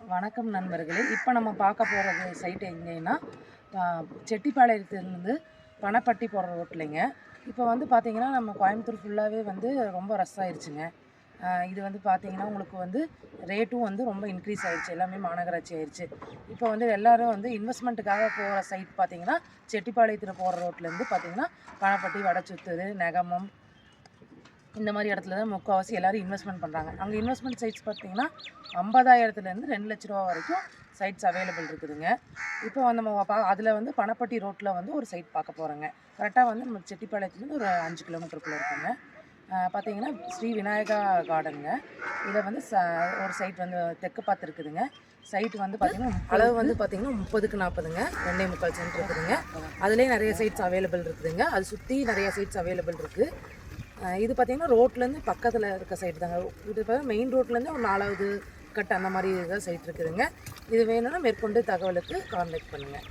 வணக்கம் நண்பர்களே. இப்போ நம்ம பார்க்க போகிறது சைட்டு எங்கேன்னா செட்டிப்பாளையத்துலேருந்து பணப்பட்டி போகிற ரோட்லைங்க இப்போ வந்து பார்த்திங்கன்னா நம்ம கோயம்புத்தூர் ஃபுல்லாகவே வந்து ரொம்ப ரஷ் ஆயிடுச்சுங்க இது வந்து பார்த்திங்கன்னா உங்களுக்கு வந்து ரேட்டும் வந்து ரொம்ப இன்க்ரீஸ் ஆயிடுச்சு எல்லாமே மாநகராட்சி ஆயிடுச்சு இப்போ வந்து எல்லாரும் வந்து இன்வெஸ்ட்மெண்ட்டுக்காக போகிற சைட் பார்த்திங்கன்னா செட்டிப்பாளையத்தில் போகிற ரோட்லேருந்து பார்த்திங்கன்னா பணப்பட்டி வடச்சுத்தூர் நெகமம் இந்த மாதிரி இடத்துல தான் முக்கால்வாசி எல்லோரும் இன்வெஸ்ட்மெண்ட் பண்ணுறாங்க அங்கே இன்வெஸ்ட்மெண்ட் சைட்ஸ் பார்த்தீங்கன்னா ஐம்பதாயிரத்துலேருந்து ரெண்டு லட்ச ரூபா வரைக்கும் சைட்ஸ் அவைலபிள் இருக்குதுங்க. இப்போ வந்து நம்ம பா அதில் வந்து பணப்பட்டி ரோட்டில் வந்து ஒரு சைட் பார்க்க போகிறோங்க கரெக்டாக வந்து நம்ம செட்டிப்பாளையத்துலேருந்து ஒரு அஞ்சு கிலோமீட்டருக்குள்ளே இருக்குங்க. பார்த்தீங்கன்னா ஸ்ரீ விநாயகா கார்டனுங்க இதில் வந்து ச ஒரு சைட் வந்து தெற்கு பார்த்து இருக்குதுங்க. சைட் வந்து பார்த்தீங்கன்னா அளவு வந்து பார்த்தீங்கன்னா முப்பதுக்கு நாற்பதுங்க. ரெண்டே முக்கால் சென்ட் இருக்குதுங்க. அதுலேயே நிறைய சைட்ஸ் அவைலபிள் இருக்குதுங்க. அது சுற்றி நிறைய சைட்ஸ் அவைலபிள் இருக்குது இது பார்த்தீங்கன்னா ரோட்லேருந்து பக்கத்தில் இருக்க சைடு தாங்க. இது பார்த்தீங்கன்னா மெயின் ரோட்லேருந்து ஒரு நாலாவது கட் அந்த மாதிரி தான் சைட் இருக்குதுங்க. இது வேணும்னா மேற்கொண்டு தகவலுக்கு கான்டாக்ட் பண்ணுங்கள்